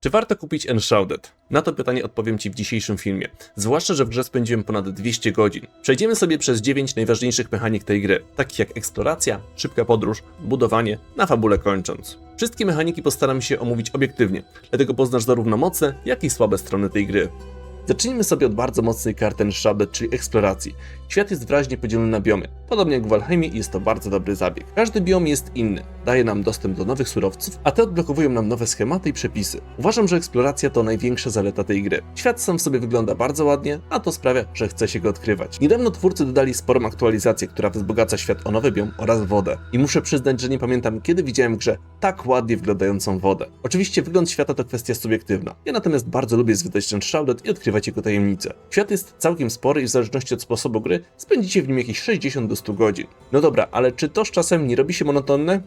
Czy warto kupić Enshrouded? Na to pytanie odpowiem Ci w dzisiejszym filmie. Zwłaszcza, że w grze spędziłem ponad 200 godzin. Przejdziemy sobie przez 9 najważniejszych mechanik tej gry, takich jak eksploracja, szybka podróż, budowanie, na fabule kończąc. Wszystkie mechaniki postaram się omówić obiektywnie, dlatego poznasz zarówno mocne, jak i słabe strony tej gry. Zacznijmy sobie od bardzo mocnej karty Enshrouded, czyli eksploracji. Świat jest wyraźnie podzielony na biomy. Podobnie jak w Valheimie jest to bardzo dobry zabieg. Każdy biom jest inny, daje nam dostęp do nowych surowców, a te odblokowują nam nowe schematy i przepisy. Uważam, że eksploracja to największa zaleta tej gry. Świat sam w sobie wygląda bardzo ładnie, a to sprawia, że chce się go odkrywać. Niedawno twórcy dodali sporą aktualizację, która wzbogaca świat o nowy biom oraz wodę. I muszę przyznać, że nie pamiętam kiedy widziałem w grze tak ładnie wyglądającą wodę. Oczywiście wygląd świata to kwestia subiektywna. Ja natomiast bardzo lubię zwiedzać ten i odkrywać jego tajemnice. Świat jest całkiem spory i w zależności od sposobu gry spędzicie w nim jakieś 60 do 100 godzin. No dobra, ale czy to z czasem nie robi się monotonne?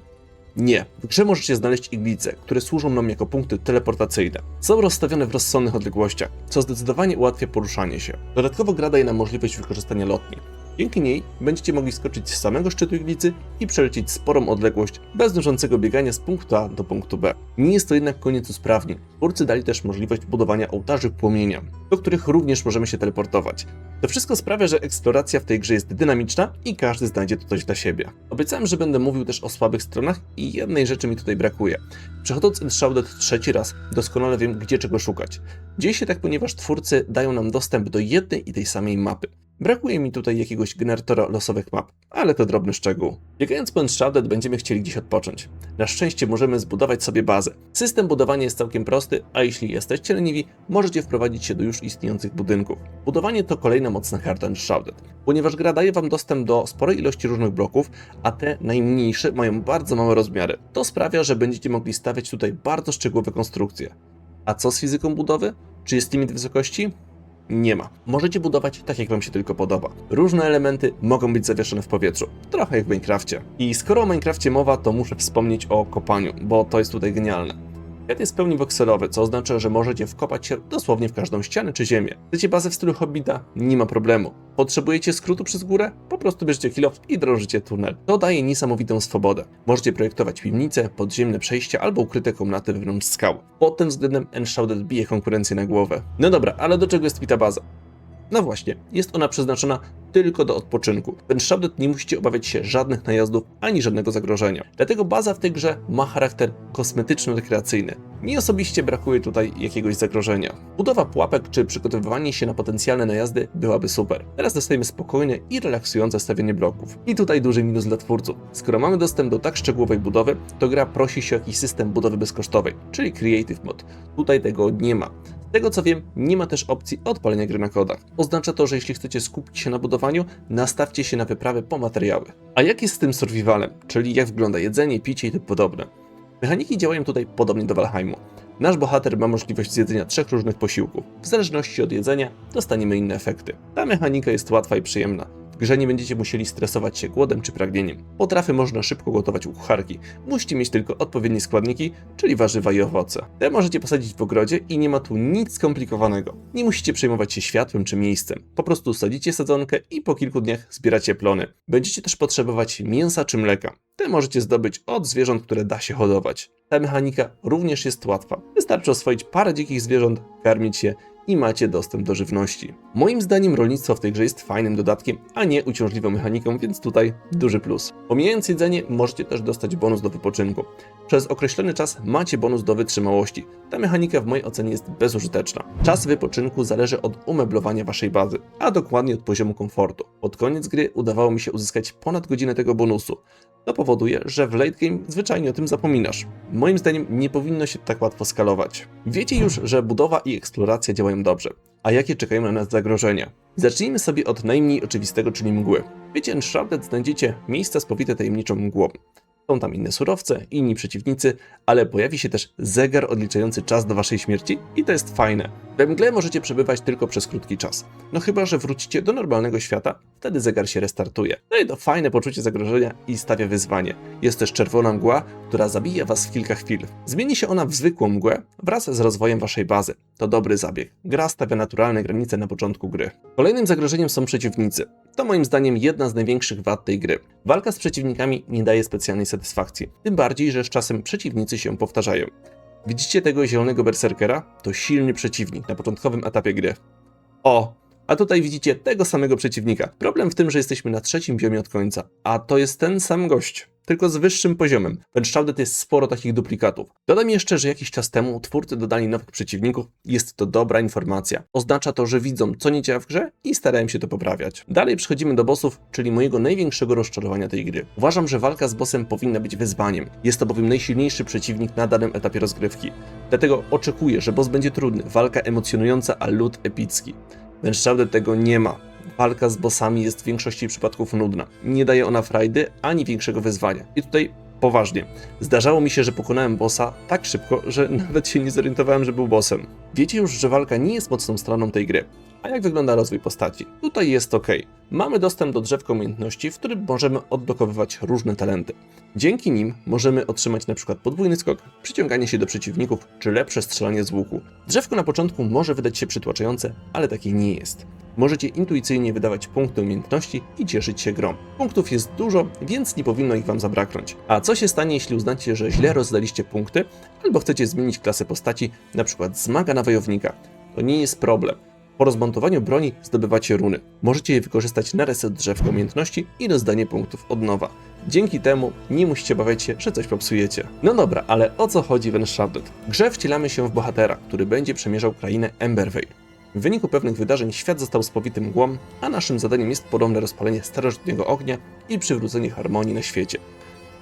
Nie. W grze możecie znaleźć iglice, które służą nam jako punkty teleportacyjne. Są rozstawione w rozsądnych odległościach, co zdecydowanie ułatwia poruszanie się. Dodatkowo gra daje nam możliwość wykorzystania lotni. Dzięki niej będziecie mogli skoczyć z samego szczytu iglicy i przelecieć sporą odległość bez nużącego biegania z punktu A do punktu B. Nie jest to jednak koniec usprawnień. Twórcy dali też możliwość budowania ołtarzy płomienia, do których również możemy się teleportować. To wszystko sprawia, że eksploracja w tej grze jest dynamiczna i każdy znajdzie tu coś dla siebie. Obiecałem, że będę mówił też o słabych stronach i jednej rzeczy mi tutaj brakuje. Przechodząc Enshrouded trzeci raz, doskonale wiem, gdzie czego szukać. Dzieje się tak, ponieważ twórcy dają nam dostęp do jednej i tej samej mapy. Brakuje mi tutaj jakiegoś generatora losowych map, ale to drobny szczegół. Biegając po Enshrouded będziemy chcieli gdzieś odpocząć. Na szczęście możemy zbudować sobie bazę. System budowania jest całkiem prosty, a jeśli jesteście leniwi, możecie wprowadzić się do już istniejących budynków. Budowanie to kolejna mocna karta Enshrouded, ponieważ gra daje wam dostęp do sporej ilości różnych bloków, a te najmniejsze mają bardzo małe rozmiary. To sprawia, że będziecie mogli stawiać tutaj bardzo szczegółowe konstrukcje. A co z fizyką budowy? Czy jest limit wysokości? Nie ma. Możecie budować tak, jak Wam się tylko podoba. Różne elementy mogą być zawieszone w powietrzu, trochę jak w Minecrafcie. I skoro o Minecrafcie mowa, to muszę wspomnieć o kopaniu, bo to jest tutaj genialne. Świat jest w pełni wokselowy, co oznacza, że możecie wkopać się dosłownie w każdą ścianę czy ziemię. Chcecie bazę w stylu Hobbita? Nie ma problemu. Potrzebujecie skrótu przez górę? Po prostu bierzecie kilof i drążycie tunel. To daje niesamowitą swobodę. Możecie projektować piwnice, podziemne przejścia albo ukryte komnaty wewnątrz skał. Pod tym względem Enshrouded bije konkurencję na głowę. No dobra, ale do czego jest ta baza? No właśnie, jest ona przeznaczona tylko do odpoczynku. W Enshrouded nie musicie obawiać się żadnych najazdów ani żadnego zagrożenia. Dlatego baza w tej grze ma charakter kosmetyczno-rekreacyjny. Mi osobiście brakuje tutaj jakiegoś zagrożenia. Budowa pułapek czy przygotowywanie się na potencjalne najazdy byłaby super. Teraz dostajemy spokojne i relaksujące stawianie bloków. I tutaj duży minus dla twórców. Skoro mamy dostęp do tak szczegółowej budowy, to gra prosi się o jakiś system budowy bezkosztowej, czyli Creative Mode. Tutaj tego nie ma. Z tego co wiem, nie ma też opcji odpalenia gry na kodach. Oznacza to, że jeśli chcecie skupić się na budowaniu, nastawcie się na wyprawy po materiały. A jak jest z tym survivalem, czyli jak wygląda jedzenie, picie i tym podobne? Mechaniki działają tutaj podobnie do Valheimu. Nasz bohater ma możliwość zjedzenia trzech różnych posiłków. W zależności od jedzenia dostaniemy inne efekty. Ta mechanika jest łatwa i przyjemna. Grze nie będziecie musieli stresować się głodem czy pragnieniem. Potrafy można szybko gotować u kucharki. Musicie mieć tylko odpowiednie składniki, czyli warzywa i owoce. Te możecie posadzić w ogrodzie i nie ma tu nic skomplikowanego. Nie musicie przejmować się światłem czy miejscem. Po prostu sadzicie sadzonkę i po kilku dniach zbieracie plony. Będziecie też potrzebować mięsa czy mleka. Te możecie zdobyć od zwierząt, które da się hodować. Ta mechanika również jest łatwa. Wystarczy oswoić parę dzikich zwierząt, karmić je i macie dostęp do żywności. Moim zdaniem rolnictwo w tej grze jest fajnym dodatkiem, a nie uciążliwą mechaniką, więc tutaj duży plus. Pomijając jedzenie, możecie też dostać bonus do wypoczynku. Przez określony czas macie bonus do wytrzymałości. Ta mechanika w mojej ocenie jest bezużyteczna. Czas wypoczynku zależy od umeblowania waszej bazy, a dokładnie od poziomu komfortu. Pod koniec gry udawało mi się uzyskać ponad godzinę tego bonusu. To powoduje, że w late game zwyczajnie o tym zapominasz. Moim zdaniem nie powinno się tak łatwo skalować. Wiecie już, że budowa i eksploracja działają dobrze. A jakie czekają na nas zagrożenia? Zacznijmy sobie od najmniej oczywistego, czyli mgły. Wiecie, Enshrouded znajdziecie miejsca spowite tajemniczą mgłą. Są tam inne surowce, inni przeciwnicy, ale pojawi się też zegar odliczający czas do waszej śmierci i to jest fajne. We mgle możecie przebywać tylko przez krótki czas. No chyba, że wrócicie do normalnego świata, wtedy zegar się restartuje. No i to fajne poczucie zagrożenia i stawia wyzwanie. Jest też czerwona mgła, która zabija was w kilka chwil. Zmieni się ona w zwykłą mgłę wraz z rozwojem waszej bazy. To dobry zabieg. Gra stawia naturalne granice na początku gry. Kolejnym zagrożeniem są przeciwnicy. To moim zdaniem jedna z największych wad tej gry. Walka z przeciwnikami nie daje specjalnej satysfakcji. Tym bardziej, że z czasem przeciwnicy się powtarzają. Widzicie tego zielonego berserkera? To silny przeciwnik na początkowym etapie gry. O, a tutaj widzicie tego samego przeciwnika. Problem w tym, że jesteśmy na trzecim biomie od końca, a to jest ten sam gość, tylko z wyższym poziomem. W Enshrouded jest sporo takich duplikatów. Dodam jeszcze, że jakiś czas temu twórcy dodali nowych przeciwników. Jest to dobra informacja. Oznacza to, że widzą, co nie działa w grze i starają się to poprawiać. Dalej przechodzimy do bossów, czyli mojego największego rozczarowania tej gry. Uważam, że walka z bossem powinna być wyzwaniem. Jest to bowiem najsilniejszy przeciwnik na danym etapie rozgrywki. Dlatego oczekuję, że boss będzie trudny, walka emocjonująca, a lód epicki. Enshrouded tego nie ma. Walka z bossami jest w większości przypadków nudna. Nie daje ona frajdy ani większego wyzwania. I tutaj poważnie. Zdarzało mi się, że pokonałem bossa tak szybko, że nawet się nie zorientowałem, że był bossem. Wiecie już, że walka nie jest mocną stroną tej gry. A jak wygląda rozwój postaci? Tutaj jest ok. Mamy dostęp do drzewka umiejętności, w którym możemy odblokowywać różne talenty. Dzięki nim możemy otrzymać np. podwójny skok, przyciąganie się do przeciwników czy lepsze strzelanie z łuku. Drzewko na początku może wydać się przytłaczające, ale takie nie jest. Możecie intuicyjnie wydawać punkty umiejętności i cieszyć się grą. Punktów jest dużo, więc nie powinno ich Wam zabraknąć. A co się stanie, jeśli uznacie, że źle rozdaliście punkty, albo chcecie zmienić klasę postaci, np. z maga na wojownika? To nie jest problem. Po rozmontowaniu broni zdobywacie runy. Możecie je wykorzystać na reset drzewka umiejętności i rozdanie punktów od nowa. Dzięki temu nie musicie obawiać się, że coś popsujecie. No dobra, ale o co chodzi w Enshrouded? Grze wcielamy się w bohatera, który będzie przemierzał krainę Embervale. W wyniku pewnych wydarzeń świat został spowity mgłą, a naszym zadaniem jest podobne rozpalenie starożytnego ognia i przywrócenie harmonii na świecie.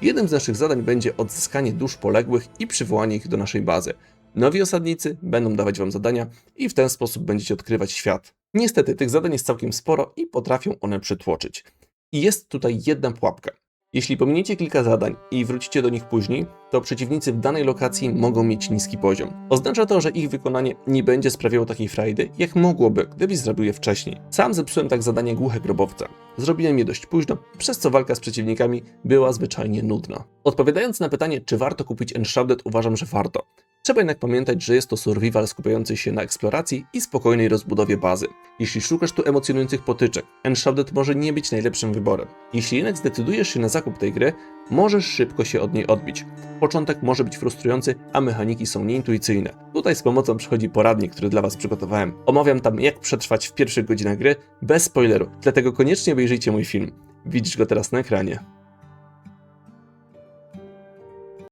Jednym z naszych zadań będzie odzyskanie dusz poległych i przywołanie ich do naszej bazy. Nowi osadnicy będą dawać wam zadania i w ten sposób będziecie odkrywać świat. Niestety tych zadań jest całkiem sporo i potrafią one przytłoczyć. I jest tutaj jedna pułapka. Jeśli pominiecie kilka zadań i wrócicie do nich później, to przeciwnicy w danej lokacji mogą mieć niski poziom. Oznacza to, że ich wykonanie nie będzie sprawiało takiej frajdy, jak mogłoby, gdybyś zrobił je wcześniej. Sam zepsułem tak zadanie głuche grobowca. Zrobiłem je dość późno, przez co walka z przeciwnikami była zwyczajnie nudna. Odpowiadając na pytanie, czy warto kupić Enshrouded, uważam, że warto. Trzeba jednak pamiętać, że jest to survival skupiający się na eksploracji i spokojnej rozbudowie bazy. Jeśli szukasz tu emocjonujących potyczek, Enshrouded może nie być najlepszym wyborem. Jeśli jednak zdecydujesz się na zakup tej gry, możesz szybko się od niej odbić. Początek może być frustrujący, a mechaniki są nieintuicyjne. Tutaj z pomocą przychodzi poradnik, który dla Was przygotowałem. Omawiam tam jak przetrwać w pierwszych godzinach gry bez spoileru, dlatego koniecznie obejrzyjcie mój film. Widzisz go teraz na ekranie.